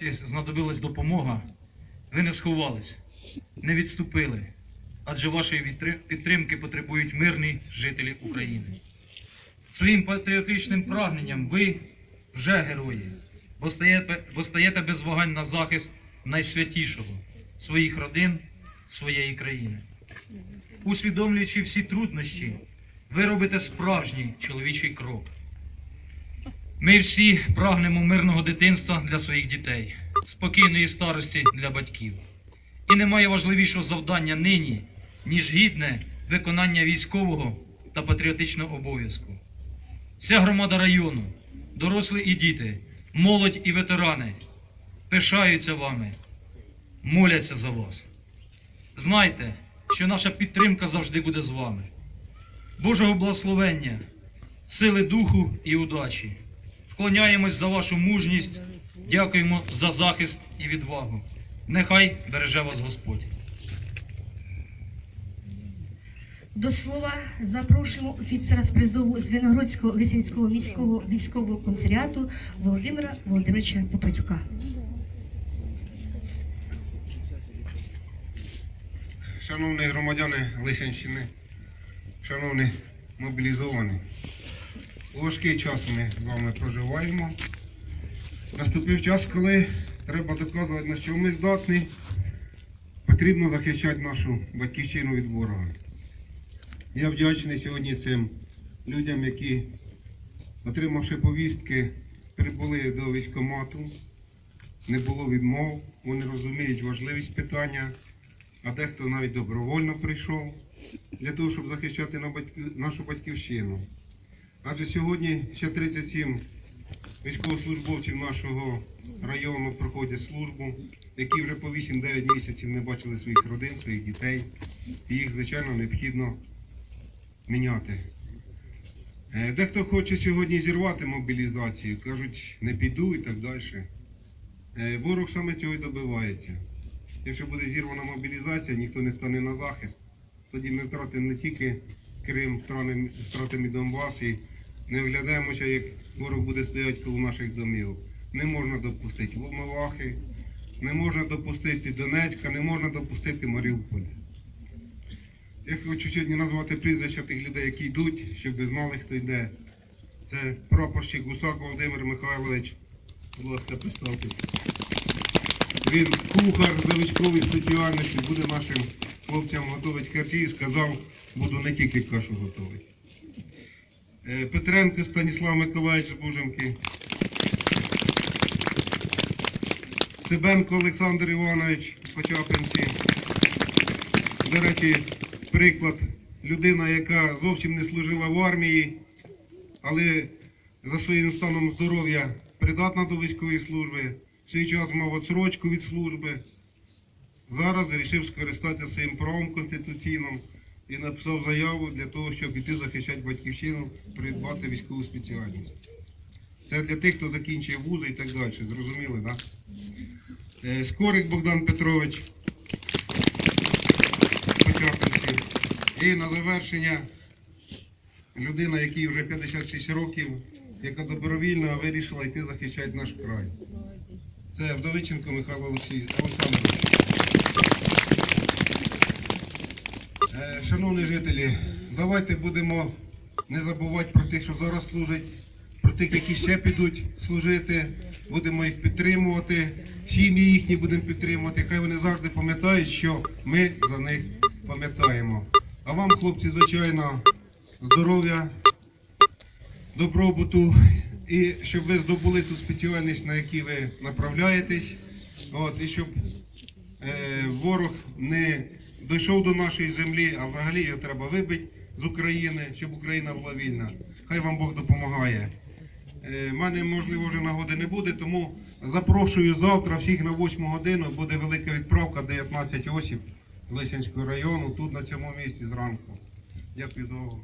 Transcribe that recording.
Знадобилась допомога, ви не сховались, не відступили, адже вашої підтримки потребують мирні жителі України. Своїм патріотичним прагненням ви вже герої, бо стаєте, бо стаєте без вагань на захист найсвятішого своїх родин, своєї країни. Усвідомлюючи всі труднощі, ви робите справжній чоловічий крок. Ми всі прагнемо мирного дитинства для своїх дітей, спокійної старості для батьків. І немає важливішого завдання нині, ніж гідне виконання військового та патріотичного обов'язку. Вся громада району, дорослі і діти, молодь і ветерани пишаються вами, моляться за вас. Знайте, що наша підтримка завжди буде з вами. Божого благословення, сили духу і удачі. Вклоняємось за вашу мужність, дякуємо за захист і відвагу. Нехай береже вас Господь. До слова запрошуємо офіцера з призову Звенигородського Лисинського міського військового комісаріату Володимира Володимировича Попадюка. Шановні громадяни Лисянщини, шановні мобілізовані, важкий час ми з вами проживаємо. Наступив час, коли треба доказувати, на що ми здатні. Потрібно захищати нашу батьківщину від ворога. Я вдячний сьогодні цим людям, які, отримавши повістки, прибули до військкомату. Не було відмов, вони розуміють важливість питання а дехто навіть добровольно прийшов для того, щоб захищати нашу батьківщину. Адже сьогодні ще 37 військовослужбовців нашого району проходять службу, які вже по 8-9 місяців не бачили своїх родин, своїх дітей. І їх, звичайно, необхідно міняти. Е, Дехто хоче сьогодні зірвати мобілізацію, кажуть, не піду і так далі. Е, Ворог саме цього і добивається. Якщо буде зірвана мобілізація, ніхто не стане на захист, тоді ми втратимо не тільки Крим, втратимо, Донбас і не вглядаємося, як ворог буде стояти коло наших домів. Не можна допустити Волновахи, не можна допустити Донецька, не можна допустити Маріуполя. Я хочу сьогодні назвати прізвища тих людей, які йдуть, щоб ви знали, хто йде. Це прапорщик Гусак Володимир Михайлович. Будь ласка, представтесь. Він кухар за військової спеціальності, буде нашим хлопцям готувати харчі і сказав, буду не тільки кашу готувати. Е, Петренко Станіслав Миколаївич Буженки. Цибенко Олександр Іванович Почапинці. До речі, приклад людина, яка зовсім не служила в армії, але за своїм станом здоров'я придатна до військової служби, в свій час мав відсрочку від служби. Зараз вирішив скористатися своїм правом конституційним і написав заяву для того, щоб іти захищати батьківщину, придбати військову спеціальність. Це для тих, хто закінчує вузи і так далі. Зрозуміли, так? Да? Скорик Богдан Петрович. І на завершення людина, якій вже 56 років, яка добровільно вирішила йти захищати наш край. Це Вдовиченко Михайло Олександрович. Е, Шановні жителі, давайте будемо не забувати про тих, що зараз служать, про тих, які ще підуть служити. Будемо їх підтримувати, сім'ї їхні будемо підтримувати. Хай вони завжди пам'ятають, що ми за них пам'ятаємо. А вам, хлопці, звичайно, здоров'я, добробуту і щоб ви здобули ту спеціальність, на якій ви направляєтесь. От, і щоб е, ворог не дійшов до нашої землі, а взагалі його треба вибити з України, щоб Україна була вільна. Хай вам Бог допомагає. У мене, можливо, вже нагоди не буде, тому запрошую завтра всіх на 8 годину. Буде велика відправка 19 осіб Лисянського району, тут на цьому місці зранку. Дякую за увагу.